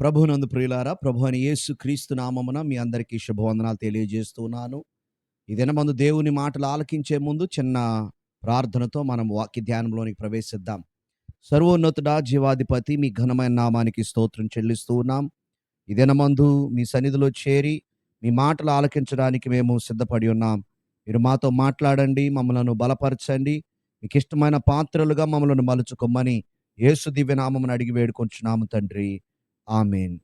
ప్రభునందు ప్రియులారా ప్రభు అని యేసు క్రీస్తు నామమున మీ అందరికీ శుభవందనాలు తెలియజేస్తున్నాను ఈ మందు దేవుని మాటలు ఆలకించే ముందు చిన్న ప్రార్థనతో మనం వాక్య ధ్యానంలోనికి ప్రవేశిద్దాం. సర్వోన్నతుడా జీవాధిపతి మీ ఘనమైన నామానికి స్తోత్రం చెల్లిస్తూ ఉన్నాం. ఈ దినమందు మీ సన్నిధిలో చేరి మీ మాటలు ఆలకించడానికి మేము సిద్ధపడి ఉన్నాం. మీరు మాతో మాట్లాడండి మమ్మలను బలపరచండి. మీకు ఇష్టమైన పాత్రలుగా మమ్మల్ని మలుచుకోమని యేసు దివ్య అడిగి వేడుకొంచున్నాము తండ్రి. ఆమెన్.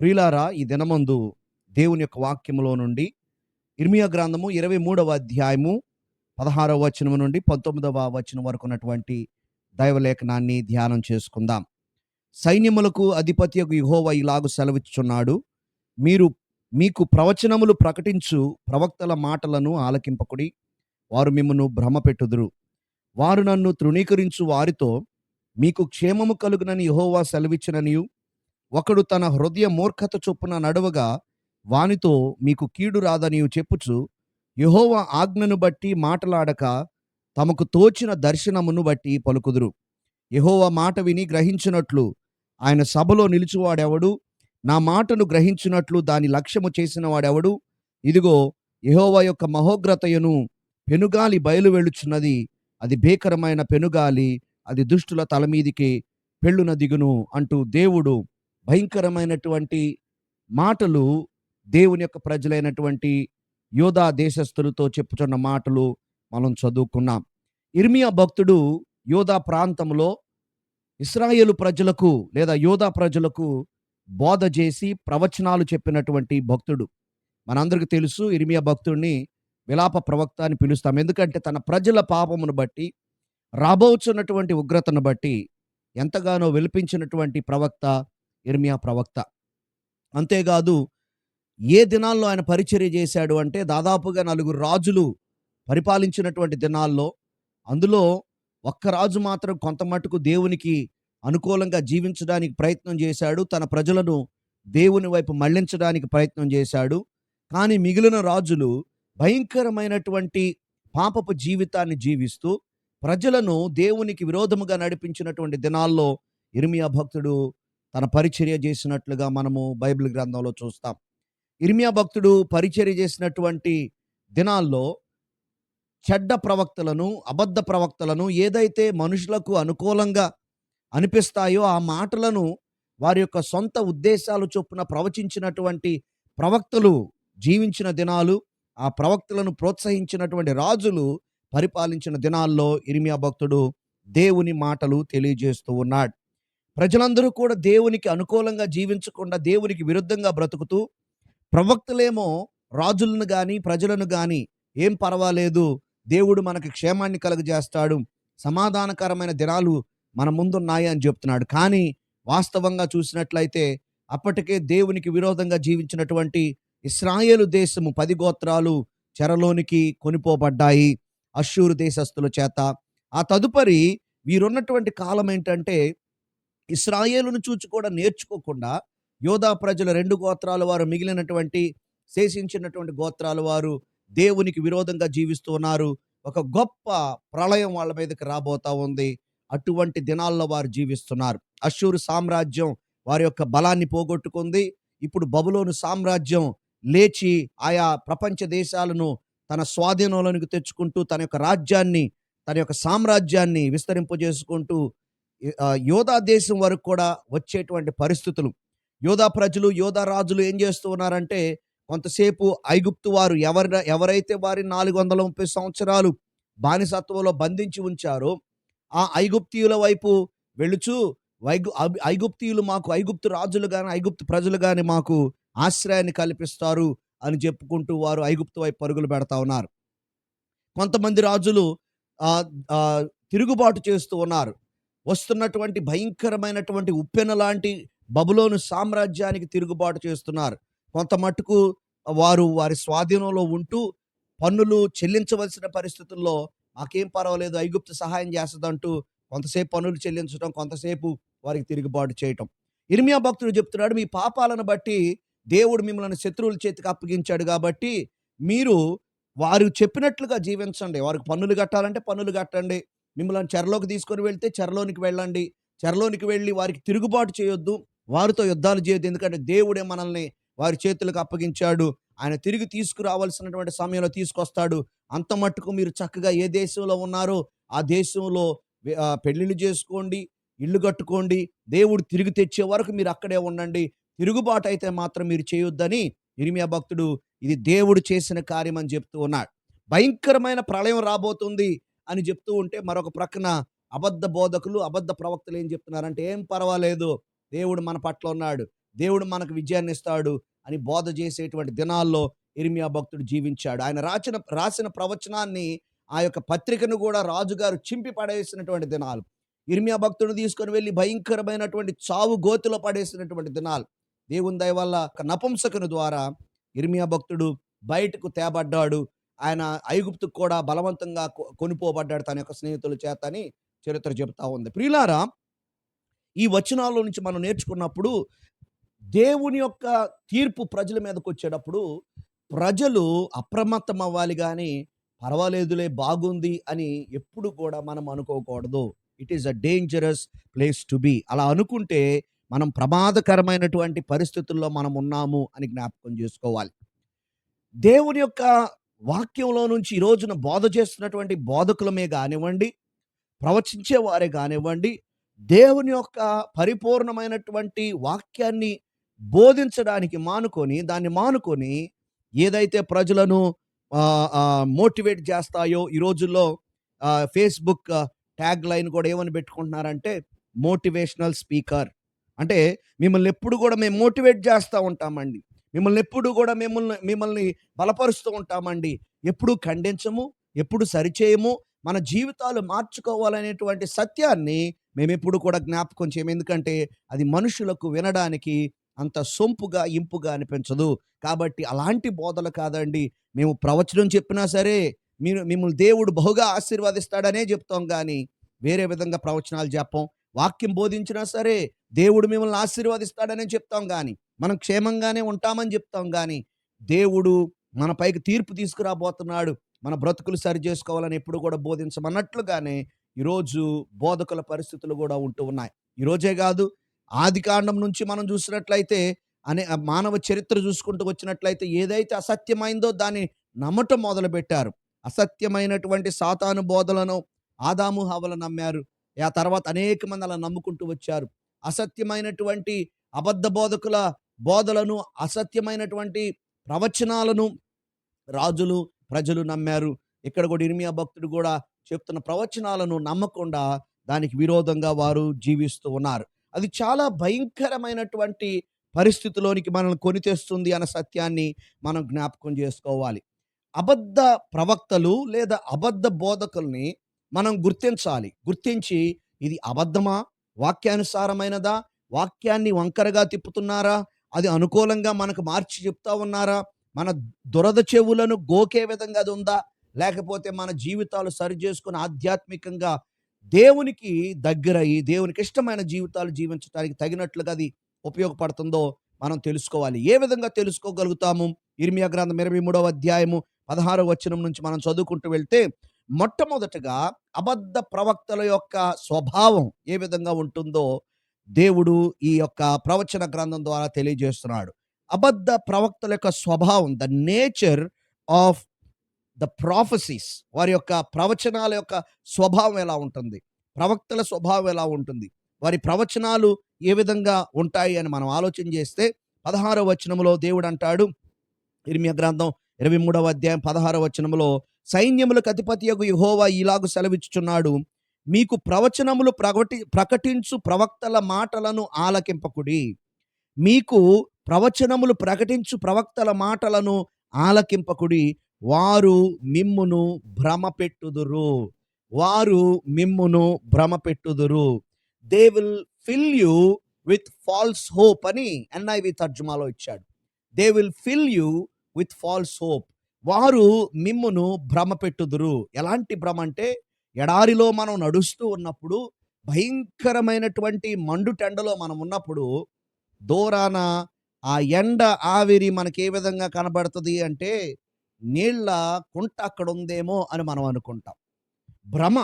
ప్రియులారా ఈ దినమందు దేవుని యొక్క వాక్యములో నుండి ఇర్మియా గ్రంథము ఇరవై మూడవ అధ్యాయము పదహారవ వచనము నుండి పంతొమ్మిదవ వచనం వరకు ఉన్నటువంటి దైవలేఖనాన్ని ధ్యానం చేసుకుందాం. సైన్యములకు అధిపతి యుహోవ ఇలాగు సెలవిచ్చుచున్నాడు మీరు మీకు ప్రవచనములు ప్రకటించు ప్రవక్తల మాటలను ఆలకింపకుడి వారు మిమ్మను భ్రమపెట్టుదురు. వారు నన్ను తృణీకరించు వారితో మీకు క్షేమము కలుగునని యహోవా సెలవిచ్చిననియు ఒకడు తన హృదయ మూర్ఖత చొప్పున నడవగా వానితో మీకు కీడు రాదని చెప్పుచు యహోవ ఆజ్ఞను బట్టి మాటలాడక తమకు తోచిన దర్శనమును బట్టి పలుకుదురు. యహోవ మాట విని గ్రహించినట్లు ఆయన సభలో నిలిచివాడెవడు? నా మాటను గ్రహించినట్లు దాని లక్ష్యము చేసిన వాడెవడు ఇదిగో యహోవ యొక్క మహోగ్రతయను పెనుగాలి బయలు వెళుచున్నది అది భీకరమైన పెనుగాలి అది దుష్టుల తల మీదికి పెళ్ళున దిగును అంటూ దేవుడు భయంకరమైనటువంటి మాటలు దేవుని యొక్క ప్రజలైనటువంటి యోధా దేశస్థులతో చెప్పుచున్న మాటలు మనం చదువుకున్నాం. ఇర్మియా భక్తుడు యోధా ప్రాంతంలో ఇస్రాయేలు ప్రజలకు లేదా యోధా ప్రజలకు బోధ చేసి ప్రవచనాలు చెప్పినటువంటి భక్తుడు. మనందరికీ తెలుసు ఇర్మియా భక్తుడిని విలాప ప్రవక్త అని పిలుస్తాం. ఎందుకంటే తన ప్రజల పాపమును బట్టి రాబోచున్నటువంటి ఉగ్రతను బట్టి ఎంతగానో వెలిపించినటువంటి ప్రవక్త ఇర్మియా ప్రవక్త. అంతేకాదు ఏ దినాల్లో ఆయన పరిచర్య చేశాడు అంటే దాదాపుగా నలుగురు రాజులు పరిపాలించినటువంటి దినాల్లో అందులో ఒక్క రాజు మాత్రం కొంత మటుకు దేవునికి అనుకూలంగా జీవించడానికి ప్రయత్నం చేశాడు తన ప్రజలను దేవుని వైపు మళ్ళించడానికి ప్రయత్నం చేశాడు. కానీ మిగిలిన రాజులు భయంకరమైనటువంటి పాపపు జీవితాన్ని జీవిస్తూ ప్రజలను దేవునికి విరోధముగా నడిపించినటువంటి దినాల్లో ఇర్మియా భక్తుడు తన పరిచర్య చేసినట్లుగా మనము బైబిల్ గ్రంథంలో చూస్తాం. ఇర్మియా భక్తుడు పరిచర్య చేసినటువంటి దినాల్లో చెడ్డ ప్రవక్తలను అబద్ధ ప్రవక్తలను ఏదైతే మనుషులకు అనుకూలంగా అనిపిస్తాయో ఆ మాటలను వారి యొక్క సొంత ఉద్దేశాలు చొప్పున ప్రవచించినటువంటి ప్రవక్తలు జీవించిన దినాలు ఆ ప్రవక్తలను ప్రోత్సహించినటువంటి రాజులు పరిపాలించిన దినాల్లో ఇర్మియా భక్తుడు దేవుని మాటలు తెలియజేస్తూ ఉన్నాడు. ప్రజలందరూ కూడా దేవునికి అనుకూలంగా జీవించకుండా దేవునికి విరుద్ధంగా బ్రతుకుతూ ప్రవక్తలేమో రాజులను కానీ ప్రజలను కానీ ఏం పర్వాలేదు దేవుడు మనకి క్షేమాన్ని కలుగజేస్తాడు సమాధానకరమైన దినాలు మన ముందున్నాయి అని చెప్తున్నాడు. కానీ వాస్తవంగా చూసినట్లయితే అప్పటికే దేవునికి విరోధంగా జీవించినటువంటి ఇస్రాయేలు దేశము పది గోత్రాలు చెరలోనికి కొనిపోబడ్డాయి అశ్షూరు దేశస్తుల చేత. ఆ తదుపరి వీరున్నటువంటి కాలం ఏంటంటే ఇస్రాయేలును చూచి కూడా నేర్చుకోకుండా యోధా ప్రజల రెండు గోత్రాల వారు మిగిలినటువంటి శేషించినటువంటి గోత్రాల వారు దేవునికి విరోధంగా జీవిస్తూ ఉన్నారు. ఒక గొప్ప ప్రళయం వాళ్ళ మీదకి రాబోతా ఉంది. అటువంటి దినాల్లో వారు జీవిస్తున్నారు. అశూరు సామ్రాజ్యం వారి యొక్క బలాన్ని పోగొట్టుకుంది. ఇప్పుడు బబులోను సామ్రాజ్యం లేచి ఆయా ప్రపంచ దేశాలను తన స్వాధీనంలోనికి తెచ్చుకుంటూ తన యొక్క రాజ్యాన్ని తన యొక్క సామ్రాజ్యాన్ని విస్తరింపజేసుకుంటూ యోధా దేశం వరకు కూడా వచ్చేటువంటి పరిస్థితులు. యోధా ప్రజలు యోధా రాజులు ఏం చేస్తూ ఉన్నారంటే కొంతసేపు ఐగుప్తు వారు ఎవరి ఎవరైతే వారి నాలుగు వందల ముప్పై సంవత్సరాలు బానిసత్వంలో బంధించి ఉంచారో ఆ ఐగుప్తీయుల వైపు వెళుచు వైగు ఐగుప్తీయులు మాకు ఐగుప్తు రాజులు కానీ ఐగుప్తు ప్రజలు కానీ మాకు ఆశ్రయాన్ని కల్పిస్తారు అని చెప్పుకుంటూ వారు ఐగుప్తు వైపు పరుగులు పెడతా ఉన్నారు. కొంతమంది రాజులు తిరుగుబాటు చేస్తూ ఉన్నారు. వస్తున్నటువంటి భయంకరమైనటువంటి ఉప్పెన లాంటి బబులోను సామ్రాజ్యానికి తిరుగుబాటు చేస్తున్నారు. కొంత మట్టుకు వారు వారి స్వాధీనంలో ఉంటూ పన్నులు చెల్లించవలసిన పరిస్థితుల్లో మాకేం పర్వాలేదు ఐగుప్తు సహాయం చేస్తుందంటూ కొంతసేపు పన్నులు చెల్లించడం కొంతసేపు వారికి తిరుగుబాటు చేయటం. ఇర్మియా భక్తుడు చెప్తున్నాడు మీ పాపాలను బట్టి దేవుడు మిమ్మల్ని శత్రువుల చేతికి అప్పగించాడు కాబట్టి మీరు వారు చెప్పినట్లుగా జీవించండి. వారికి పన్నులు కట్టాలంటే పన్నులు కట్టండి. మిమ్మల్ని చెరలోకి తీసుకొని వెళ్తే చెరలోనికి వెళ్ళండి. చెరలోనికి వెళ్ళి వారికి తిరుగుబాటు చేయొద్దు. వారితో యుద్ధాలు చేయొద్దు. ఎందుకంటే దేవుడే మనల్ని వారి చేతులకు అప్పగించాడు. ఆయన తిరిగి తీసుకురావాల్సినటువంటి సమయంలో తీసుకొస్తాడు. అంత మట్టుకు మీరు చక్కగా ఏ దేశంలో ఉన్నారో ఆ దేశంలో పెళ్ళిళ్ళు చేసుకోండి ఇల్లు కట్టుకోండి. దేవుడు తిరిగి తెచ్చే వరకు మీరు అక్కడే ఉండండి. తిరుగుబాటు అయితే మాత్రం మీరు చేయొద్దని ఇరిమియా భక్తుడు ఇది దేవుడు చేసిన కార్యం అని చెప్తూ ఉన్నాడు. భయంకరమైన ప్రళయం రాబోతుంది. అని చెప్తూ ఉంటే మరొక ప్రక్కన అబద్ధ బోధకులు అబద్ధ ప్రవక్తలు ఏం చెప్తున్నారంటే ఏం పర్వాలేదు దేవుడు మన పట్ల ఉన్నాడు దేవుడు మనకు విజయాన్ని ఇస్తాడు అని బోధ చేసేటువంటి దినాల్లో ఇర్మియా భక్తుడు జీవించాడు. ఆయన రాసిన రాసిన ప్రవచనాన్ని ఆ యొక్క పత్రికను కూడా రాజుగారు చింపి పడేసినటువంటి దినాలు. ఇర్మియా భక్తుడు తీసుకొని వెళ్ళి భయంకరమైనటువంటి చావు గోతిలో పడేసినటువంటి దినాలు. దేవుని దయ వల్ల ఒక నపుంసకుని ద్వారా ఇర్మియా భక్తుడు బయటకు తేబడ్డాడు. ఆయన ఐగుప్తుకు కూడా బలవంతంగా కొ- కొనిపోబడ్డాడు తన యొక్క స్నేహితుల చేత అని చరిత్ర చెబుతా ఉంది. ప్రియులారా ఈ వచనాల్లో నుంచి మనం నేర్చుకున్నప్పుడు దేవుని యొక్క తీర్పు ప్రజల మీదకి వచ్చేటప్పుడు ప్రజలు అప్రమత్తం అవ్వాలి కానీ పర్వాలేదులే బాగుంది అని ఎప్పుడు కూడా మనం అనుకోకూడదు. It is a dangerous place to be అలా అనుకుంటే మనం ప్రమాదకరమైనటువంటి పరిస్థితుల్లో మనం ఉన్నాము అని జ్ఞాపకం చేసుకోవాలి. దేవుని యొక్క వాక్యంలో నుంచి ఈ రోజున బోధ చేస్తున్నటువంటి బోధకులమే కానివ్వండి ప్రవచించే వారే కానివ్వండి దేవుని యొక్క పరిపూర్ణమైనటువంటి వాక్యాన్ని బోధించడానికి మానుకొని దాన్ని మానుకొని ఏదైతే ప్రజలను మోటివేట్ చేస్తాయో ఈ రోజుల్లో ఫేస్బుక్ ట్యాగ్ లైన్ కూడా ఏమని పెట్టుకుంటున్నారంటే మోటివేషనల్ స్పీకర్. అంటే మిమ్మల్ని ఎప్పుడు కూడా మేము మోటివేట్ చేస్తూ ఉంటామండి. మిమ్మల్ని ఎప్పుడు కూడా మిమ్మల్ని మిమ్మల్ని బలపరుస్తూ ఉంటామండి. ఎప్పుడు ఖండించము ఎప్పుడు సరిచేయము మన జీవితాలు మార్చుకోవాలనేటువంటి సత్యాన్ని మేము ఎప్పుడు కూడా జ్ఞాపకం చేయము. ఎందుకంటే అది మనుషులకు వినడానికి అంత సొంపుగా ఇంపుగా అనిపించదు. కాబట్టి అలాంటి బోధలు కాదండి. మేము ప్రవచనం చెప్పినా సరే మీరు మిమ్మల్ని దేవుడు బహుగా ఆశీర్వదిస్తాడనే చెప్తాం కానీ వేరే విధంగా ప్రవచనాలు చెప్పం వాక్యం బోధించినా సరే దేవుడు మిమ్మల్ని ఆశీర్వదిస్తాడనే చెప్తాం కానీ మనం క్షేమంగానే ఉంటామని చెప్తాం కానీ దేవుడు మన పైకి తీర్పు తీసుకురాబోతున్నాడు. మన బ్రతుకులు సరి చేసుకోవాలని ఎప్పుడు కూడా బోధించమన్నట్లుగానే ఈరోజు బోధకుల పరిస్థితులు కూడా ఉంటూ ఉన్నాయి. ఈరోజే కాదు ఆది కాండం నుంచి మనం చూసినట్లయితే అనే మానవ చరిత్ర చూసుకుంటూ వచ్చినట్లయితే ఏదైతే అసత్యమైందో దాన్ని నమ్మటం మొదలుపెట్టారు. అసత్యమైనటువంటి సాతాను బోధలను ఆదాము హవలు నమ్మారు. ఆ తర్వాత అనేక మంది అలా నమ్ముకుంటూ వచ్చారు. అసత్యమైనటువంటి అబద్ధ బోధకుల బోధలను అసత్యమైనటువంటి ప్రవచనాలను రాజులు ప్రజలు నమ్మారు. ఇక్కడ కూడా ఇర్మియా భక్తుడు కూడా చెప్తున్న ప్రవచనాలను నమ్మకుండా దానికి విరోధంగా వారు జీవిస్తూ ఉన్నారు. అది చాలా భయంకరమైనటువంటి పరిస్థితిలోనికి మనల్ని కొని తెస్తుంది అన్న సత్యాన్ని మనం జ్ఞాపకం చేసుకోవాలి. అబద్ధ ప్రవక్తలు లేదా అబద్ధ బోధకుల్ని మనం గుర్తించాలి. గుర్తించి ఇది అబద్ధమా? వాక్యానుసారమైనదా? వాక్యాన్ని వంకరగా తిప్పుతున్నారా? అది అనుకూలంగా మనకు మార్చి చెప్తా ఉన్నారా? మన దురద చెవులను గోకే విధంగా అది ఉందా? లేకపోతే మన జీవితాలు సరి చేసుకుని ఆధ్యాత్మికంగా దేవునికి దగ్గరయ్యి దేవునికి ఇష్టమైన జీవితాలు జీవించడానికి తగినట్లుగా అది ఉపయోగపడుతుందో మనం తెలుసుకోవాలి. ఏ విధంగా తెలుసుకోగలుగుతాము? ఇర్మియా గ్రంథం ఇరవై మూడవ అధ్యాయము పదహారవ వచనం నుంచి మనం చదువుకుంటూ వెళ్తే మొట్టమొదటగా అబద్ధ ప్రవక్తల యొక్క స్వభావం ఏ విధంగా ఉంటుందో దేవుడు ఈ యొక్క ప్రవచన గ్రంథం ద్వారా తెలియజేస్తున్నాడు. అబద్ధ ప్రవక్తల యొక్క స్వభావం the nature of the prophecies వారి యొక్క ప్రవచనాల యొక్క స్వభావం ఎలా ఉంటుంది? ప్రవక్తల స్వభావం ఎలా ఉంటుంది? వారి ప్రవచనాలు ఏ విధంగా ఉంటాయి అని మనం ఆలోచన చేస్తే పదహారవ వచనంలో దేవుడు అంటాడు ఇర్మియ గ్రంథం ఇరవై మూడవ అధ్యాయం పదహారవ వచనంలో సైన్యములకు అధిపతి యొక్క యుహోవా ఇలాగు సెలవిచ్చుచున్నాడు మీకు ప్రవచనములు ప్రకటి ప్రకటించు ప్రవక్తల మాటలను ఆలకింపకుడి. మీకు ప్రవచనములు ప్రకటించు ప్రవక్తల మాటలను ఆలకింపకుడి. వారు మిమ్మును భ్రమపెట్టుదురు. వారు మిమ్మును భ్రమపెట్టుదురు. They will fill you with false hope అని ఎన్ఐవి తర్జుమాలో ఇచ్చాడు. They will fill you with false hope వారు మిమ్మును భ్రమ పెట్టుదురు ఎలాంటి భ్రమ అంటే ఎడారిలో మనం నడుస్తూ ఉన్నప్పుడు భయంకరమైనటువంటి మండుటెండలో మనం ఉన్నప్పుడు దూరాన ఆ ఎండ ఆవిరి మనకి ఏ విధంగా కనబడుతుంది అంటే నీళ్ళ కుంట అక్కడ ఉందేమో అని మనం అనుకుంటాం. భ్రమ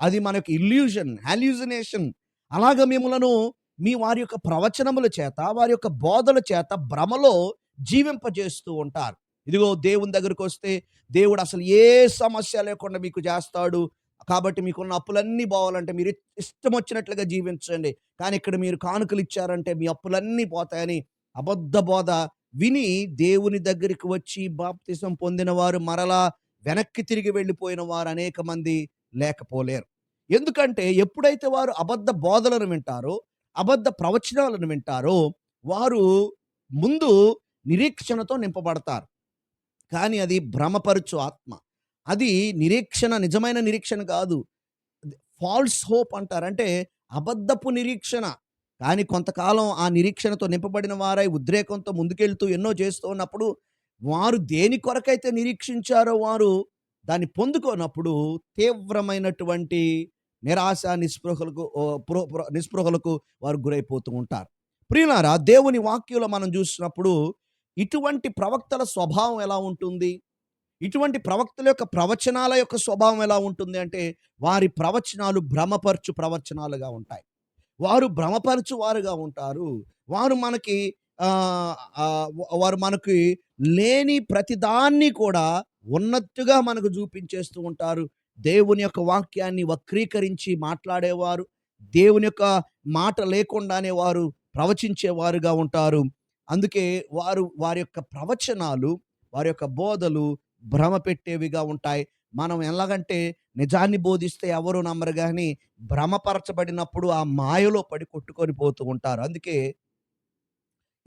అది మనకి ఇల్యూషన్ హాల్యూజినేషన్ అలాగ మిమ్మలను మీ వారి యొక్క ప్రవచనముల చేత వారి యొక్క బోధల చేత భ్రమలో జీవింపజేస్తూ ఉంటారు. ఇదిగో దేవుని దగ్గరికి వస్తే దేవుడు అసలు ఏ సమస్య లేకుండా మీకు చేస్తాడు కాబట్టి మీకున్న అప్పులన్నీ పోవాలంటే మీరు ఇష్టం వచ్చినట్లుగా జీవించండి. కానీ ఇక్కడ మీరు కానుకలు ఇచ్చారంటే మీ అప్పులన్నీ పోతాయని అబద్ధ బోధ విని దేవుని దగ్గరికి వచ్చి బాప్తిసం పొందిన వారు మరలా వెనక్కి తిరిగి వెళ్ళిపోయిన వారు అనేక మంది లేకపోలేరు. ఎందుకంటే ఎప్పుడైతే వారు అబద్ధ బోధలను వింటారో అబద్ధ ప్రవచనాలను వింటారో వారు ముందు నిరీక్షణతో నింపబడతారు. కానీ అది భ్రమపరచు ఆత్మ. అది నిరీక్షణ నిజమైన నిరీక్షణ కాదు. ఫాల్స్ హోప్ అంటారు. అంటే అబద్ధపు నిరీక్షణ. కానీ కొంతకాలం ఆ నిరీక్షణతో నింపబడిన వారై ఉద్రేకంతో ముందుకెళ్తూ ఎన్నో చేస్తూ ఉన్నప్పుడు వారు దేని కొరకైతే నిరీక్షించారో వారు దాన్ని పొందుకోనప్పుడు తీవ్రమైనటువంటి నిరాశ నిస్పృహలకు నిస్పృహలకు వారు గురైపోతూ ఉంటారు. ప్రియులారా దేవుని వాక్యంలో మనం చూసినప్పుడు ఇటువంటి ప్రవక్తల స్వభావం ఎలా ఉంటుంది? ఇటువంటి ప్రవక్తల యొక్క ప్రవచనాల యొక్క స్వభావం ఎలా ఉంటుంది అంటే వారి ప్రవచనాలు భ్రమపరచు ప్రవచనాలుగా ఉంటాయి. వారు భ్రమపరచు వారుగా ఉంటారు. వారు మనకి వారు మనకి లేని ప్రతిదాన్ని కూడా ఉన్నట్టుగా మనకు చూపించేస్తూ ఉంటారు. దేవుని యొక్క వాక్యాన్ని వక్రీకరించి మాట్లాడేవారు. దేవుని యొక్క మాట లేకుండానే వారు ప్రవచించేవారుగా ఉంటారు. అందుకే వారు వారి యొక్క ప్రవచనాలు వారి యొక్క బోధలు భ్రమ పెట్టేవిగా ఉంటాయి. మనం ఎలాగంటే నిజాన్ని బోధిస్తే ఎవరు నమ్మరు కానీ భ్రమపరచబడినప్పుడు ఆ మాయలో పడి కొట్టుకొని పోతూ ఉంటారు. అందుకే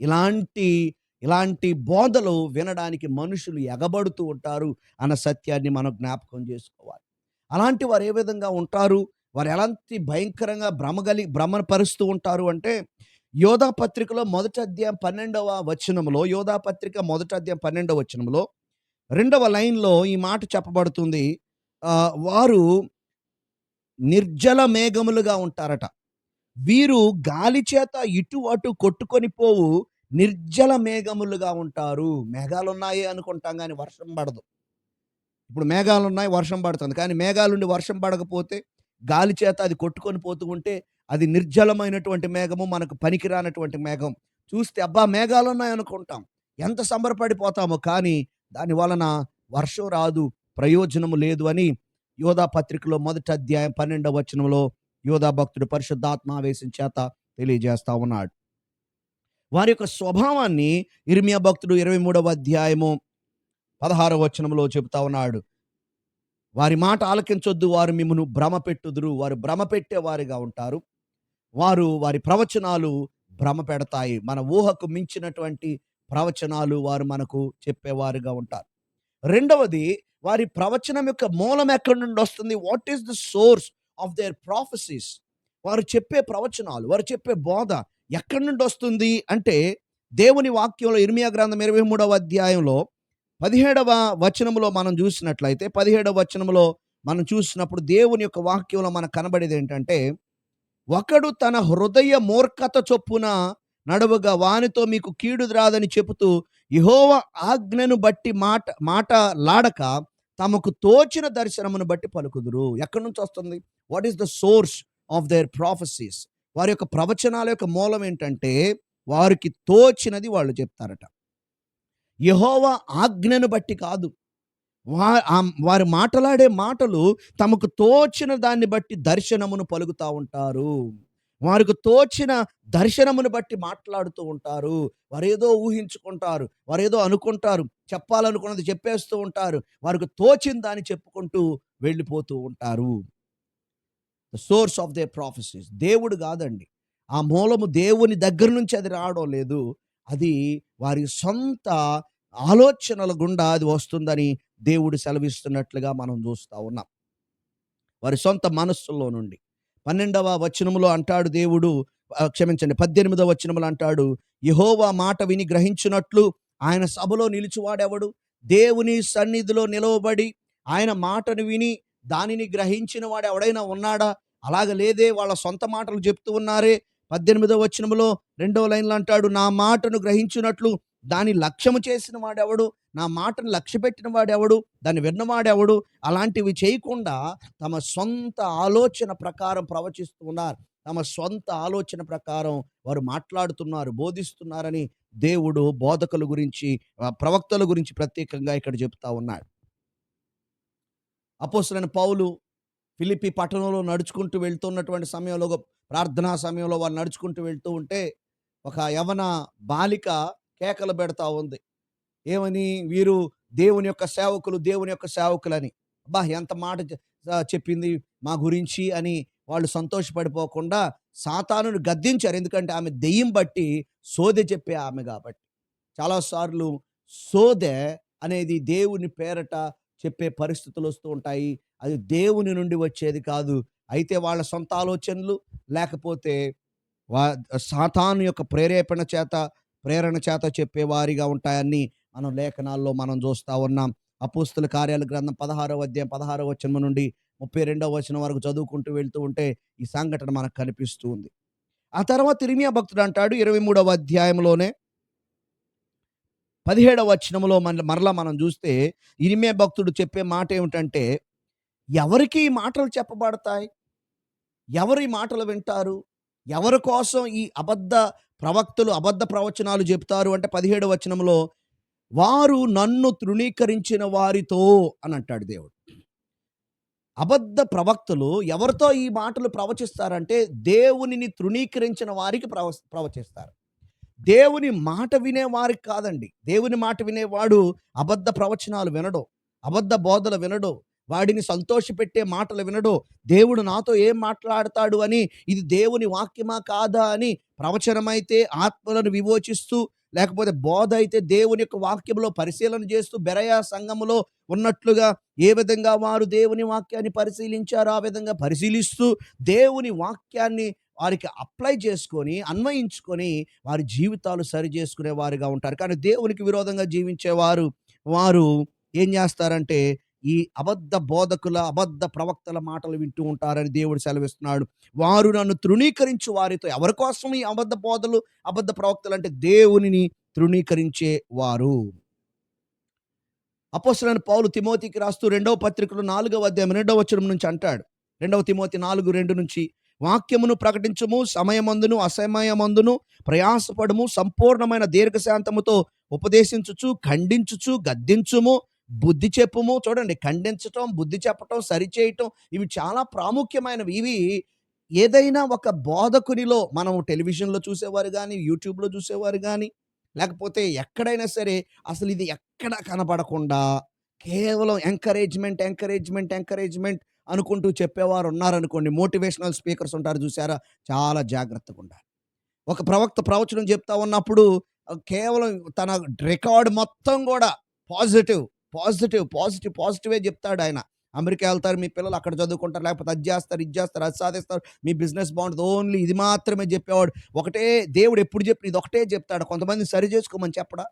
ఇలాంటి ఇలాంటి బోధలు వినడానికి మనుషులు ఎగబడుతూ ఉంటారు అన్న సత్యాన్ని మనం జ్ఞాపకం చేసుకోవాలి. అలాంటి వారు ఏ విధంగా ఉంటారు? వారు ఎలాంటి భయంకరంగా భ్రమగలి భ్రమపరుస్తూ ఉంటారు అంటే యోధా పత్రికలో మొదటి అధ్యాయం పన్నెండవ వచనంలో యోధా పత్రిక మొదటి అధ్యాయం పన్నెండవ వచనంలో రెండవ లైన్లో ఈ మాట చెప్పబడుతుంది. వారు నిర్జల మేఘములుగా ఉంటారట. వీరు గాలి చేత ఇటు అటు కొట్టుకొని పోవు నిర్జల మేఘములుగా ఉంటారు. మేఘాలు ఉన్నాయి అనుకుంటాం కానీ వర్షం పడదు. ఇప్పుడు మేఘాలు ఉన్నాయి వర్షం పడుతుంది. కానీ మేఘాలుండి వర్షం పడకపోతే గాలి చేత అది కొట్టుకొని పోతూ ఉంటే అది నిర్జలమైనటువంటి మేఘము మనకు పనికిరానటువంటి మేఘం. చూస్తే అబ్బా! మేఘాలు ఉన్నాయి అనుకుంటాం ఎంత సంబరపడిపోతామో కానీ దాని వలన వర్షం రాదు ప్రయోజనము లేదు అని యోధా పత్రికలో మొదటి అధ్యాయం పన్నెండవ వచనంలో యోధా భక్తుడు పరిశుద్ధాత్మావేశం చేత తెలియజేస్తా ఉన్నాడు. వారి యొక్క స్వభావాన్ని ఇర్మియా భక్తుడు ఇరవై మూడవ అధ్యాయము పదహారవ వచనంలో చెబుతా ఉన్నాడు. వారి మాట ఆలకించొద్దు వారు మిమ్మను భ్రమ పెట్టుదురు వారు భ్రమ పెట్టేవారిగా ఉంటారు. వారు వారి ప్రవచనాలు భ్రమ పెడతాయి. మన ఊహకు మించినటువంటి ప్రవచనాలు వారు మనకు చెప్పేవారుగా ఉంటారు. రెండవది వారి ప్రవచనం యొక్క మూలం ఎక్కడి నుండి వస్తుంది? What is the source of their prophecies? వారు చెప్పే ప్రవచనాలు వారు చెప్పే బోధ ఎక్కడి నుండి వస్తుంది? అంటే దేవుని వాక్యంలో ఇర్మియా గ్రంథం ఇరవై మూడవ అధ్యాయంలో పదిహేడవ వచనములో మనం చూసినట్లయితే పదిహేడవ వచనములో మనం చూసినప్పుడు దేవుని యొక్క వాక్యంలో మనకు కనబడేది ఏంటంటే ఒకడు తన హృదయ మూర్ఖత చొప్పున నడవగా వానితో మీకు కీడు రాదని చెబుతూ యహోవ ఆజ్ఞను బట్టి మాట మాట లాడక తమకు తోచిన దర్శనమును బట్టి పలుకుదురు. ఎక్కడి నుంచి వస్తుంది? What is the source of their prophecies వారి యొక్క ప్రవచనాల యొక్క మూలం ఏంటంటే వారికి తోచినది వాళ్ళు చెప్తారట. యహోవ ఆజ్ఞను బట్టి కాదు. వా వారు మాట్లాడే మాటలు తమకు తోచిన దాన్ని బట్టి దర్శనమును పలుకుతూ ఉంటారు. వారికి తోచిన దర్శనమును బట్టి మాట్లాడుతూ ఉంటారు. వారేదో ఊహించుకుంటారు. వారేదో అనుకుంటారు. చెప్పాలనుకున్నది చెప్పేస్తూ ఉంటారు. వారికి తోచిన దాన్ని చెప్పుకుంటూ వెళ్ళిపోతూ ఉంటారు. The source of the prophecies దేవుడు కాదండి. ఆ మూలము దేవుని దగ్గర నుంచి అది రావడం లేదు. అది వారి సొంత ఆలోచనల గుండా అది వస్తుందని దేవుడు సెలవిస్తున్నట్లుగా మనం చూస్తూ ఉన్నాం. వారి సొంత మనస్సులో నుండి. పన్నెండవ వచనములో అంటాడు దేవుడు క్షమించండి పద్దెనిమిదవ వచనములు అంటాడు యహోవా మాట విని గ్రహించినట్లు ఆయన సభలో నిలిచివాడెవడు? దేవుని సన్నిధిలో నిలవబడి ఆయన మాటను విని దానిని గ్రహించిన వాడు ఎవడైనా ఉన్నాడా? అలాగ లేదే వాళ్ళ సొంత మాటలు చెప్తూ ఉన్నారే. పద్దెనిమిదవ వచనములో రెండవ లైన్లో అంటాడు నా మాటను గ్రహించినట్లు దాని లక్ష్యము చేసిన వాడెవడు? నా మాటను లక్ష్య పెట్టిన వాడెవడు? దాన్ని విన్నవాడెవడు? అలాంటివి చేయకుండా తమ సొంత ఆలోచన ప్రకారం ప్రవచిస్తూ ఉన్నారు తమ సొంత ఆలోచన ప్రకారం వారు మాట్లాడుతున్నారు బోధిస్తున్నారని దేవుడు బోధకుల గురించి ప్రవక్తల గురించి ప్రత్యేకంగా ఇక్కడ చెప్తా ఉన్నాడు. అపోసరైన పౌలు ఫిలిపి పట్టణంలో నడుచుకుంటూ వెళ్తున్నటువంటి సమయంలో ఒక ప్రార్థనా సమయంలో వారు నడుచుకుంటూ వెళ్తూ ఉంటే ఒక యవన బాలిక కేకలు పెడతా ఉంది. ఏమని? వీరు దేవుని యొక్క సేవకులు దేవుని యొక్క సేవకులని. అబ్బా ఎంత మాట చెప్పింది మా గురించి అని వాళ్ళు సంతోషపడిపోకుండా సాతానుని గద్దించారు. ఎందుకంటే ఆమె దెయ్యం బట్టి సోదె చెప్పే ఆమె కాబట్టి. చాలాసార్లు సోదె అనేది దేవుని పేరట చెప్పే పరిస్థితులు వస్తూ ఉంటాయి. అది దేవుని నుండి వచ్చేది కాదు. అయితే వాళ్ళ సొంత ఆలోచనలు లేకపోతే వా సాతాను యొక్క ప్రేరేపణ చేత ప్రేరణ చేత చెప్పేవారిగా ఉంటాయని మనం లేఖనాల్లో మనం చూస్తూ ఉన్నాం. అపోస్తుల కార్యాల గ్రంథం పదహారవ అధ్యాయం పదహారవ వచనం నుండి ముప్పై రెండవ వచనం వరకు చదువుకుంటూ వెళ్తూ ఉంటే ఈ సంఘటన మనకు కనిపిస్తూ ఉంది. ఆ తర్వాత ఇరిమియా భక్తుడు అంటాడు ఇరవై మూడవ అధ్యాయంలోనే పదిహేడవ వచనంలో మన మరలా మనం చూస్తే ఇరిమియా భక్తుడు చెప్పే మాట ఏమిటంటే ఎవరికి ఈ మాటలు చెప్పబడతాయి? ఎవరి మాటలు వింటారు? ఎవరి కోసం ఈ అబద్ధ ప్రవక్తలు అబద్ధ ప్రవచనాలు చెప్తారు అంటే పదిహేడు వచనంలో వారు నన్ను తృణీకరించిన వారితో అని అంటాడు దేవుడు. అబద్ధ ప్రవక్తలు ఎవరితో ఈ మాటలు ప్రవచిస్తారంటే దేవునిని తృణీకరించిన వారికి ప్రవ ప్రవచిస్తారు. దేవుని మాట వినేవారికి కాదండి. దేవుని మాట వినేవాడు అబద్ధ ప్రవచనాలు వినడు అబద్ధ బోధలు వినడు వాడిని సంతోషపెట్టే మాటలు వినడు. దేవుడు నాతో ఏం మాట్లాడతాడు అని ఇది దేవుని వాక్యమా కాదా అని ప్రవచనమైతే ఆత్మలను విమోచిస్తూ లేకపోతే బోధ అయితే దేవుని యొక్క వాక్యంలో పరిశీలన చేస్తూ బెరయా సంఘములో ఉన్నట్లుగా ఏ విధంగా వారు దేవుని వాక్యాన్ని పరిశీలించారో ఆ విధంగా పరిశీలిస్తూ దేవుని వాక్యాన్ని వారికి అప్లై చేసుకొని అన్వయించుకొని వారి జీవితాలు సరి చేసుకునే వారిగా ఉంటారు. కానీ దేవునికి విరోధంగా జీవించేవారు వారు ఏం చేస్తారంటే ఈ అబద్ధ బోధకుల అబద్ధ ప్రవక్తల మాటలు వింటూ ఉంటారని దేవుడు సెలవిస్తున్నాడు. వారు నన్ను తృణీకరించు వారితో ఎవరి కోసం ఈ అబద్ధ బోధలు అబద్ధ ప్రవక్తలు అంటే దేవునిని తృణీకరించే వారు? అపోసరైన పౌలు తిమోతికి రాస్తూ రెండవ పత్రికలు నాలుగవ అధ్యాయం రెండవ వచనం నుంచి అంటాడు. రెండవ తిమోతి నాలుగు రెండు నుంచి వాక్యమును ప్రకటించుము సమయమందును అసమయమందును ప్రయాసపడము సంపూర్ణమైన దీర్ఘశాంతముతో ఉపదేశించుచు ఖండించుచు గద్దించుము బుద్ధి చెప్పుము చూడండి ఖండించటం బుద్ధి చెప్పటం సరిచేయటం ఇవి చాలా ప్రాముఖ్యమైనవి. ఇవి ఏదైనా ఒక బోధకునిలో మనం టెలివిజన్లో చూసేవారు కానీ యూట్యూబ్లో చూసేవారు కానీ లేకపోతే ఎక్కడైనా సరే అసలు ఇది ఎక్కడ కనపడకుండా కేవలం ఎంకరేజ్మెంట్ ఎంకరేజ్మెంట్ ఎంకరేజ్మెంట్ అనుకుంటూ చెప్పేవారు ఉన్నారనుకోండి మోటివేషనల్ స్పీకర్స్ ఉంటారు చూసారా చాలా జాగ్రత్తగా ఉండాలి. ఒక ప్రవక్త ప్రవచనం చెప్తా ఉన్నప్పుడు కేవలం తన రికార్డ్ మొత్తం కూడా పాజిటివ్ పాజిటివ్ పాజిటివ్ పాజిటివే చెప్తాడు ఆయన. అమెరికా వెళ్తారు మీ పిల్లలు అక్కడ చదువుకుంటారు లేకపోతే అది చేస్తారు ఇది చేస్తారు అది సాధిస్తారు మీ బిజినెస్ బాగుంటుంది ఓన్లీ ఇది మాత్రమే చెప్పేవాడు. ఒకటే దేవుడు ఎప్పుడు చెప్పిన ఇది ఒకటే చెప్తాడు. కొంతమంది సరి చేసుకోమని చెప్పడా?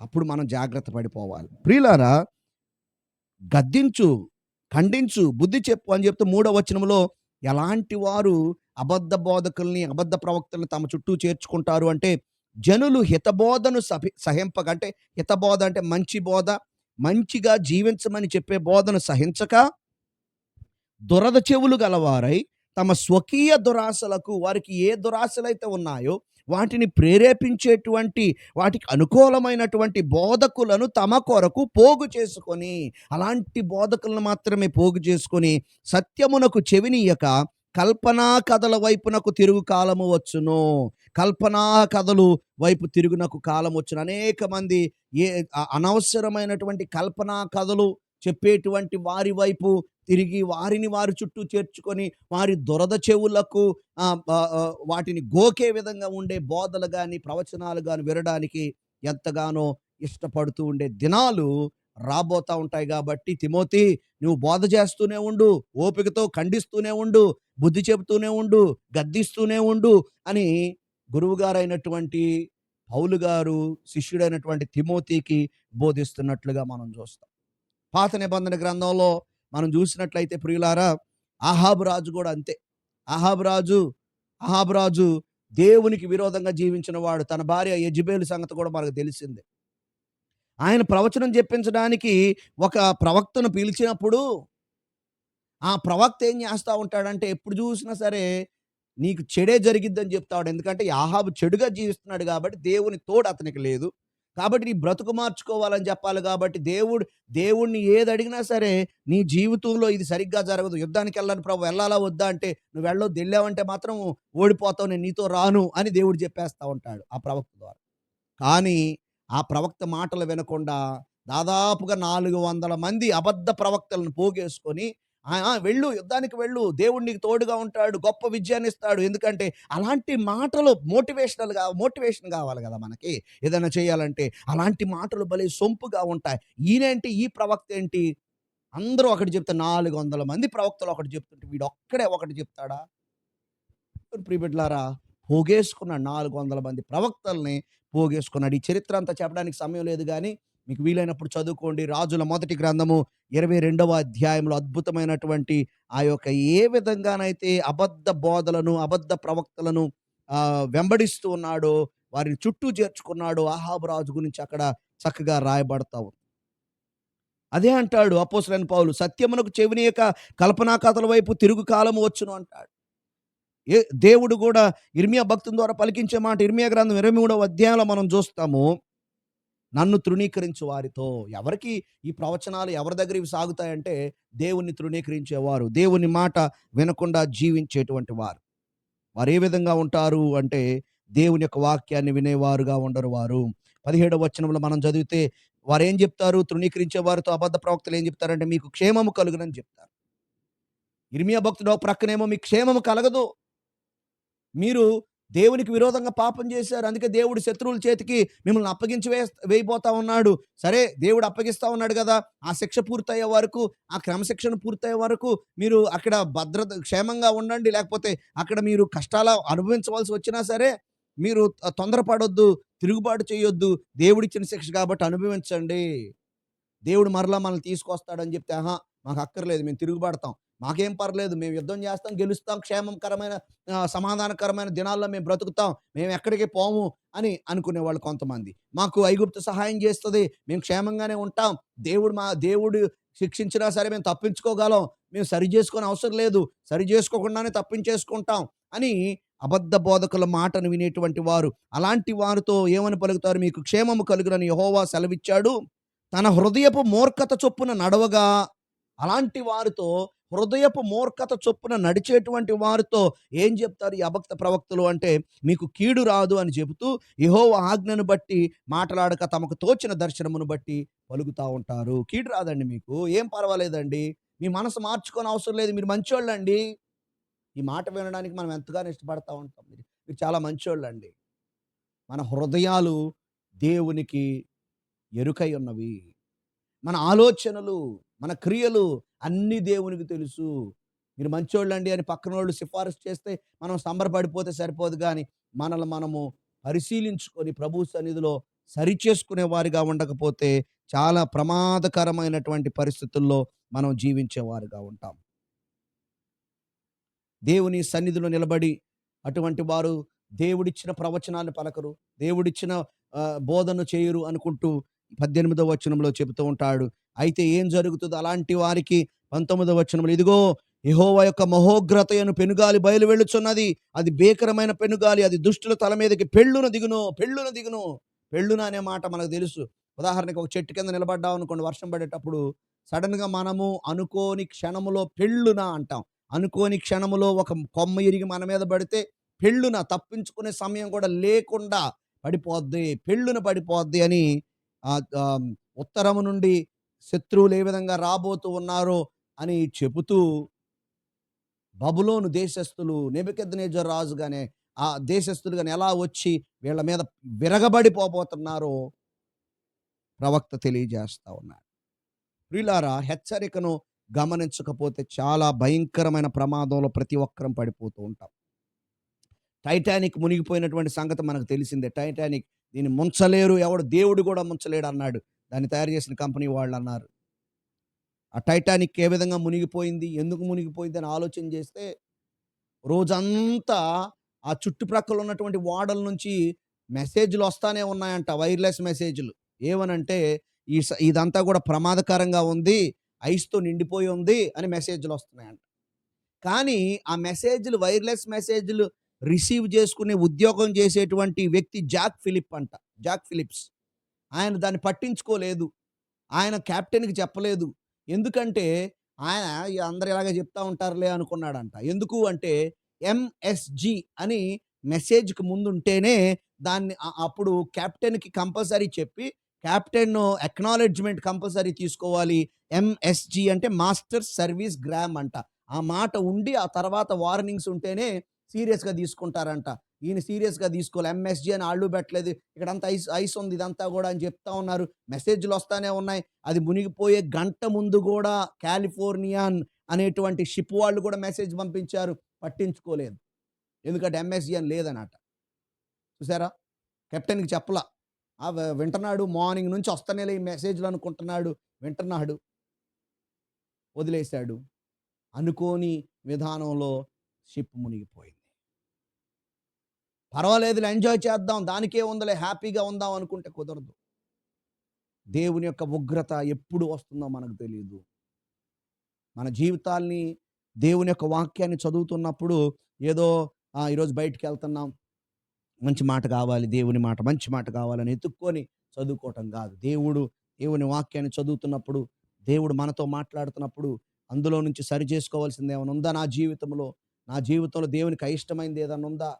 అప్పుడు మనం జాగ్రత్త పడిపోవాలి. ప్రియులారా గద్దించు ఖండించు బుద్ధి చెప్పు అని చెప్తే మూడో వచనంలో ఎలాంటి వారు అబద్ధ బోధకుల్ని అబద్ధ ప్రవక్తల్ని తమ చుట్టూ చేర్చుకుంటారు అంటే జనులు హితబోధను సహి సహింపక అంటే హితబోధ అంటే మంచి బోధ మంచిగా జీవించమని చెప్పే బోధను సహించక దురద చెవులు గలవారై తమ స్వకీయ దురాశలకు వారికి ఏ దురాశలైతే ఉన్నాయో వాటిని ప్రేరేపించేటువంటి వాటికి అనుకూలమైనటువంటి బోధకులను తమ కొరకు పోగు చేసుకొని అలాంటి బోధకులను మాత్రమే పోగు చేసుకొని సత్యమునకు చెవినీయక కల్పనా కథల వైపునకు తిరుగు కాలము వచ్చును. కల్పనా కథలు వైపు తిరుగునకు కాలం వచ్చిన అనేక మంది ఏ అనవసరమైనటువంటి కల్పనా కథలు చెప్పేటువంటి వారి వైపు తిరిగి వారిని వారి చుట్టూ చేర్చుకొని వారి దురద చెవులకు వాటిని గోకే విధంగా ఉండే బోధలు కానీ ప్రవచనాలు కానీ వినడానికి ఎంతగానో ఇష్టపడుతూ ఉండే దినాలు రాబోతా ఉంటాయి కాబట్టి తిమోతి నువ్వు బోధ చేస్తూనే ఉండు ఓపికతో ఖండిస్తూనే ఉండు బుద్ధి చెబుతూనే ఉండు గద్దిస్తూనే ఉండు అని గురువుగారైనటువంటి పౌలు గారు శిష్యుడైనటువంటి తిమోతికి బోధిస్తున్నట్లుగా మనం చూస్తాం. పాత నిబంధన గ్రంథంలో మనం చూసినట్లయితే ప్రియులారా ఆహాబు రాజు కూడా అంతే. ఆహాబు రాజు ఆహాబు రాజు దేవునికి విరోధంగా జీవించిన వాడు. తన భార్య యజ్బేలు సంగతి కూడా మనకు తెలిసిందే. ఆయన ప్రవచనం చెప్పించడానికి ఒక ప్రవక్తను పిలిచినప్పుడు ఆ ప్రవక్త ఏం చేస్తా ఉంటాడంటే ఎప్పుడు చూసినా సరే నీకు చెడే జరిగిద్దని చెప్తాడు. ఎందుకంటే యాహాబు చెడుగా జీవిస్తున్నాడు కాబట్టి దేవుని తోడు అతనికి లేదు. కాబట్టి నీ బ్రతుకు మార్చుకోవాలని చెప్పాలి కాబట్టి దేవుడు దేవుణ్ణి ఏది అడిగినా సరే నీ జీవితంలో ఇది సరిగ్గా జరగదు. యుద్ధానికి వెళ్ళాలని ప్రభు వెళ్ళాలా వద్దా అంటే నువ్వు వెళ్ళొద్దు వెళ్ళావంటే మాత్రం ఓడిపోతావు నేను నీతో రాను అని దేవుడు చెప్పేస్తూ ఉంటాడు ఆ ప్రవక్త ద్వారా. కానీ ఆ ప్రవక్త మాటలు వినకుండా దాదాపుగా నాలుగు వందల మంది అబద్ధ ప్రవక్తలను పోగేసుకొని వెళ్ళు యుద్ధానికి వెళ్ళు దేవుడు నీకు తోడుగా ఉంటాడు గొప్ప విజయాన్ని ఇస్తాడు. ఎందుకంటే అలాంటి మాటలు మోటివేషనల్గా మోటివేషన్ కావాలి కదా మనకి. ఏదైనా చేయాలంటే అలాంటి మాటలు భలే సొంపుగా ఉంటాయి. ఈయనేంటి? ఈ ప్రవక్త ఏంటి? అందరూ ఒకటి చెప్తే నాలుగు వందల మంది ప్రవక్తలు ఒకటి చెప్తుంటే వీడు ఒక్కడే ఒకటి చెప్తాడా? ప్రిబిడ్లారా పోగేసుకున్నాడు నాలుగు వందల మంది ప్రవక్తల్ని పోగేసుకున్నాడు. ఈ చరిత్ర అంతా చెప్పడానికి సమయం లేదు కానీ మీకు వీలైనప్పుడు చదువుకోండి. రాజుల మొదటి గ్రంథము ఇరవై రెండవ అధ్యాయంలో అద్భుతమైనటువంటి ఆ యొక్క ఏ విధంగానైతే అబద్ధ బోధలను అబద్ధ ప్రవక్తలను వెంబడిస్తూ ఉన్నాడో వారిని చుట్టూ చేర్చుకున్నాడు ఆహాబు రాజు గురించి అక్కడ చక్కగా రాయబడతావు అదే అంటాడు అపోసలైన పావులు సత్యమునకు చెవినీయక కల్పనా కథల వైపు తిరుగు కాలము వచ్చును అంటాడు. ఏ దేవుడు కూడా ఇర్మియా భక్తుల ద్వారా పలికించే మాట ఇర్మియా గ్రంథం ఇరవై మూడవ అధ్యాయంలో మనం చూస్తాము. నన్ను తృణీకరించు వారితో. ఎవరికి ఈ ప్రవచనాలు ఎవరి దగ్గర ఇవి సాగుతాయంటే దేవుణ్ణి తృణీకరించేవారు దేవుని మాట వినకుండా జీవించేటువంటి వారు. వారు ఏ విధంగా ఉంటారు అంటే దేవుని యొక్క వాక్యాన్ని వినేవారుగా ఉండరు వారు. పదిహేడవ వచనంలో మనం చదివితే వారు ఏం చెప్తారు? తృణీకరించే వారితో అబద్ధ ప్రవక్తలు ఏం చెప్తారంటే మీకు క్షేమము కలుగునని చెప్తారు. ఇర్మియా భక్తుడు ప్రక్కనేమో మీకు క్షేమము కలగదు. మీరు దేవునికి విరోధంగా పాపం చేశారు. అందుకే దేవుడు శత్రువుల చేతికి మిమ్మల్ని అప్పగించి వే వేయబోతా ఉన్నాడు. సరే దేవుడు అప్పగిస్తా ఉన్నాడు కదా. ఆ శిక్ష పూర్తయ్యే వరకు ఆ క్రమశిక్షణ పూర్తయ్యే వరకు మీరు అక్కడ భద్రత క్షేమంగా ఉండండి. లేకపోతే అక్కడ మీరు కష్టాల అనుభవించవలసి వచ్చినా సరే మీరు తొందరపడొద్దు తిరుగుబాటు చేయొద్దు. దేవుడిచ్చిన శిక్ష కాబట్టి అనుభవించండి. దేవుడు మరలా మనల్ని తీసుకొస్తాడని చెప్తే ఆహా మాకు అక్కర్లేదు. మేము తిరుగుబాడతాం మాకేం పర్లేదు మేము యుద్ధం చేస్తాం గెలుస్తాం క్షేమకరమైన సమాధానకరమైన దినాల్లో మేము బ్రతుకుతాం మేము ఎక్కడికి పోము అని అనుకునే వాళ్ళు కొంతమంది. మాకు ఐగుప్తు సహాయం చేస్తుంది మేము క్షేమంగానే ఉంటాం దేవుడు మా దేవుడు శిక్షించినా సరే మేము తప్పించుకోగలం మేము సరి చేసుకునే అవసరం లేదు సరి చేసుకోకుండానే తప్పించేసుకుంటాం అని అబద్ధ బోధకుల మాటను వినేటువంటి వారు. అలాంటి వారితో ఏమని పలుకుతారు? మీకు క్షేమము కలుగునని యహోవా సెలవిచ్చాడు. తన హృదయపు మూర్ఖత చొప్పున నడవగా అలాంటి వారితో హృదయపు మూర్ఖత చొప్పున నడిచేటువంటి వారితో ఏం చెప్తారు ఈ అభక్త ప్రవక్తలు అంటే మీకు కీడు రాదు అని చెబుతూ యహోవ ఆజ్ఞను బట్టి మాట్లాడక తమకు తోచిన దర్శనమును బట్టి పలుకుతా ఉంటారు. కీడు రాదండి మీకు. ఏం పర్వాలేదండి. మీ మనసు మార్చుకోని అవసరం లేదు. మీరు మంచోళ్ళండి. ఈ మాట వినడానికి మనం ఎంతగానో ఇష్టపడతా ఉంటాం. మీరు మీరు చాలా మంచోళ్ళండి. మన హృదయాలు దేవునికి ఎరుకై ఉన్నవి. మన ఆలోచనలు మన క్రియలు అన్నీ దేవునికి తెలుసు. మీరు మంచోళ్ళండి అని పక్కన వాళ్ళు సిఫారసు చేస్తే మనం సంబరపడిపోతే సరిపోదు కానీ మనల్ని మనము పరిశీలించుకొని ప్రభు సన్నిధిలో సరిచేసుకునే వారిగా ఉండకపోతే చాలా ప్రమాదకరమైనటువంటి పరిస్థితుల్లో మనం జీవించేవారుగా ఉంటాం. దేవుని సన్నిధిలో నిలబడి అటువంటి వారు దేవుడిచ్చిన ప్రవచనాలు పలకరు దేవుడిచ్చిన బోధన చేయరు అనుకుంటూ పద్దెనిమిదవ వచనంలో చెబుతూ ఉంటాడు. అయితే ఏం జరుగుతుందో అలాంటి వారికి పంతొమ్మిదవ వచనంలో ఇదిగో యెహోవా యొక్క మహోగ్రతయను పెనుగాలి బయలు వెళ్ళుచున్నది అది భీకరమైన పెనుగాలి. అది దుష్టుల తల మీదకి పెళ్ళున దిగును పెళ్ళున దిగును. పెళ్ళున అనే మాట మనకు తెలుసు. ఉదాహరణకి ఒక చెట్టు కింద నిలబడ్డాం అనుకోండి వర్షం పడేటప్పుడు సడన్గా మనము అనుకోని క్షణములో పెళ్ళున అంటాం. అనుకోని క్షణములో ఒక కొమ్మ ఇరిగి మన మీద పడితే పెళ్ళున తప్పించుకునే సమయం కూడా లేకుండా పడిపోద్ది పెళ్ళున పడిపోద్ది అని ఉత్తరము నుండి శత్రువులు ఏ విధంగా రాబోతూ ఉన్నారో అని చెబుతూ బబులోను దేశస్థులు నెబుకెద్నేజర్ రాజుగానే ఆ దేశస్థులు కానీ ఎలా వచ్చి వీళ్ళ మీద విరగబడిపోబోతున్నారో ప్రవక్త తెలియజేస్తా ఉన్నాడు. ప్రియులారా హెచ్చరికను గమనించకపోతే చాలా భయంకరమైన ప్రమాదంలో ప్రతి ఒక్కరం పడిపోతూ ఉంటాం. టైటానిక్ మునిగిపోయినటువంటి సంగతి మనకు తెలిసిందే. టైటానిక్ దీన్ని ముంచలేరు ఎవడు దేవుడు కూడా ముంచలేడు అన్నాడు. దాన్ని తయారు చేసిన కంపెనీ వాళ్ళు అన్నారు. ఆ టైటానిక్ ఏ విధంగా మునిగిపోయింది ఎందుకు మునిగిపోయింది అని ఆలోచన చేస్తే రోజంతా ఆ చుట్టుప్రక్కల ఉన్నటువంటి వాడల నుంచి మెసేజ్లు వస్తానే ఉన్నాయంట వైర్లెస్ మెసేజ్లు. ఏమనంటే ఈ స- ఇదంతా కూడా ప్రమాదకరంగా ఉంది ఐస్‌తో నిండిపోయి ఉంది అని మెసేజ్‌లు వస్తున్నాయంట. కానీ ఆ మెసేజ్‌లు వైర్‌లెస్ మెసేజ్‌లు రిసీవ్ చేసుకునే ఉద్యోగం చేసేటువంటి వ్యక్తి జాక్ ఫిలిప్ అంట. Jack Philips. ఆయన దాన్ని పట్టించుకోలేదు. ఆయన కెప్టెన్‌కి చెప్పలేదు. ఎందుకంటే ఆయన అందరు ఇలాగ ఇలాగే చెప్తా ఉంటారులే అనుకున్నాడంట. ఎందుకు అంటే ఎంఎస్‌జి అని మెసేజ్‌కి ముందుంటేనే దాన్ని అప్పుడు కెప్టెన్‌కి కంపల్సరీ చెప్పి కెప్టెన్ అక్నాలెడ్జ్‌మెంట్ కంపల్సరీ తీసుకోవాలి. ఎంఎస్‌జి అంటే మాస్టర్ సర్వీస్ గ్రామ్ అంట. ఆ మాట ఉండి ఆ తర్వాత వార్నింగ్స్ ఉంటేనే సీరియస్‌గా తీసుకుంటారంట. ఈయన సీరియస్‌గా తీసుకోవాలి ఎంఎస్‌జి అని ఆళ్ళు పెట్టలేదు. ఇక్కడంతా ఐస్ ఐస్ ఉంది ఇదంతా కూడా అని చెప్తా ఉన్నారు. మెసేజ్‌లు వస్తానే ఉన్నాయి. అది మునిగిపోయే గంట ముందు కూడా కాలిఫోర్నియన్ అనేటువంటి షిప్ వాళ్ళు కూడా మెసేజ్ పంపించారు. పట్టించుకోలేదు. ఎందుకంటే ఎంఎస్‌జి అని లేదనట. చూసారా? కెప్టెన్‌కి చెప్పలా. వింటున్నాడు మార్నింగ్ నుంచి వస్తనేలే ఈ మెసేజ్‌లు అనుకుంటున్నాడు. వింటున్నాడు. వదిలేశాడు అనుకోని విధానంలో షిప్ మునిగిపోయింది. పర్వాలేదులే ఎంజాయ్ చేద్దాం. దానికే ఉందలే హ్యాపీగా ఉందాం అనుకుంటే కుదరదు. దేవుని యొక్క ఉగ్రత ఎప్పుడు వస్తుందో మనకు తెలియదు మన జీవితాల్ని దేవుని యొక్క వాక్యాన్ని చదువుతున్నప్పుడు ఏదో ఈరోజు బయటికి వెళ్తున్నాం మంచి మాట కావాలి. దేవుని మాట, మంచి మాట కావాలని ఎత్తుక్కొని చదువుకోవటం కాదు. దేవుడు దేవుని వాక్యాన్ని చదువుతున్నప్పుడు, దేవుడు మనతో మాట్లాడుతున్నప్పుడు అందులో నుంచి సరి చేసుకోవాల్సింది ఏమైనా ఉందా నా జీవితంలో? నా జీవితంలో దేవునికి అయిష్టమైంది ఏదన్నా ఉందా?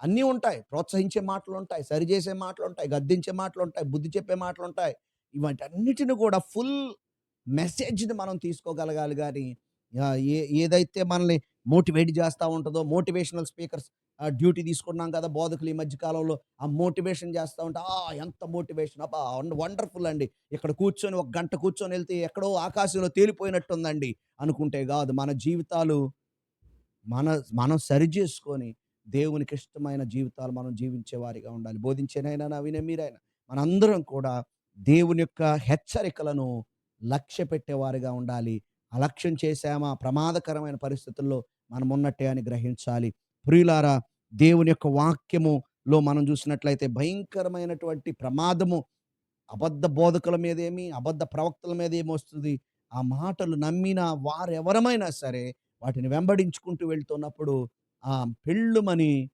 అన్నీ ఉంటాయి. ప్రోత్సహించే మాటలుంటాయి. సరిచేసే మాటలుంటాయి. గద్దించే మాటలు ఉంటాయి బుద్ధి చెప్పే మాటలు ఉంటాయి ఇవంటన్నిటిని కూడా ఫుల్ మెసేజ్‌ని మనం తీసుకోగలగాలి కానీ ఏ ఏదైతే మనల్ని మోటివేట్ చేస్తూ ఉంటుందో మోటివేషనల్ స్పీకర్స్ డ్యూటీ తీసుకున్నాం కదా! బోధకులు ఈ మధ్యకాలంలో ఆ మోటివేషన్ చేస్తూ ఉంటే ఆ! ఎంత మోటివేషన్ అబ్బా! వండర్‌ఫుల్ అండి. ఇక్కడ కూర్చొని ఒక గంట కూర్చొని వెళ్తే ఎక్కడో ఆకాశంలో తేలిపోయినట్టుందండి అనుకుంటే కాదు మన జీవితాలు మన మనం సరిజేసుకొని దేవునికి ఇష్టమైన జీవితాలు మనం జీవించే వారిగా ఉండాలి. బోధించేనైనా, వినే మీరైనా మనందరం కూడా దేవుని యొక్క హెచ్చరికలను లక్ష్య పెట్టేవారిగా ఉండాలి. అలక్ష్యం చేశామా ప్రమాదకరమైన పరిస్థితుల్లో మనం ఉన్నట్టే అని గ్రహించాలి. ప్రియులారా దేవుని యొక్క వాక్యములో మనం చూసినట్లయితే భయంకరమైనటువంటి ప్రమాదము అబద్ధ బోధకుల మీదేమి, అబద్ధ ప్రవక్తల మీద ఏమొస్తుంది ఆ మాటలు నమ్మిన వారెవరమైనా సరే వాటిని వెంబడించుకుంటూ వెళ్తున్నప్పుడు ఆ పెళ్ళుమని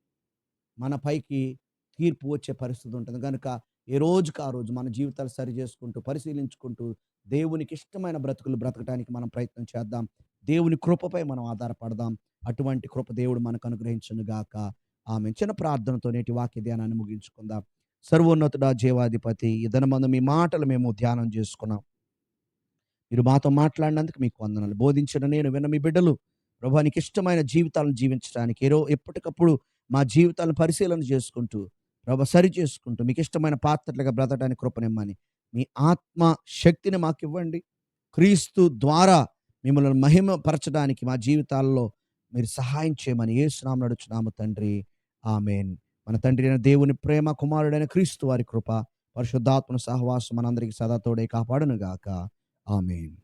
మన పైకి తీర్పు వచ్చే పరిస్థితి ఉంటుంది. కనుక ఏ రోజుకి ఆ రోజు మన జీవితాలు సరి చేసుకుంటూ, పరిశీలించుకుంటూ దేవునికి ఇష్టమైన బ్రతుకులు బ్రతకటానికి మనం ప్రయత్నం చేద్దాం. దేవుని కృపపై మనం ఆధారపడదాం. అటువంటి కృప దేవుడు మనకు అనుగ్రహించును గాక. ఆమె చిన్న ప్రార్థనతో నేటి వాక్య ధ్యానాన్ని ముగించుకుందాం. సర్వోన్నతుడా జీవాధిపతి ఈ మీ మాటలు మేము ధ్యానం చేసుకున్నాం. మీరు మాతో మాట్లాడినందుకు మీకు వందనాలు. బోధించిన నేను విన్న మీ బిడ్డలు ప్రభా నీకు ఇష్టమైన జీవితాలను జీవించడానికి ఏరో ఎప్పటికప్పుడు మా జీవితాలను పరిశీలన చేసుకుంటూ ప్రభా సరి చేసుకుంటూ మీకు ఇష్టమైన పాత్రలుగా బ్రతకడానికి కృపనిమ్మని మీ ఆత్మ శక్తిని మాకు ఇవ్వండి క్రీస్తు ద్వారా మిమ్మల్ని మహిమపరచడానికి మా జీవితాల్లో మీరు సహాయం చేయమని ఏ యేసునామమున నడుచున్నాము తండ్రి. ఆమెన్ మన తండ్రి అయిన దేవుని ప్రేమ, కుమారుడైన క్రీస్తు వారి కృప, పరిశుద్ధాత్మ సహవాసం మనందరికీ సదాతోడే కాపాడనుగాక ఆమెన్ గాక.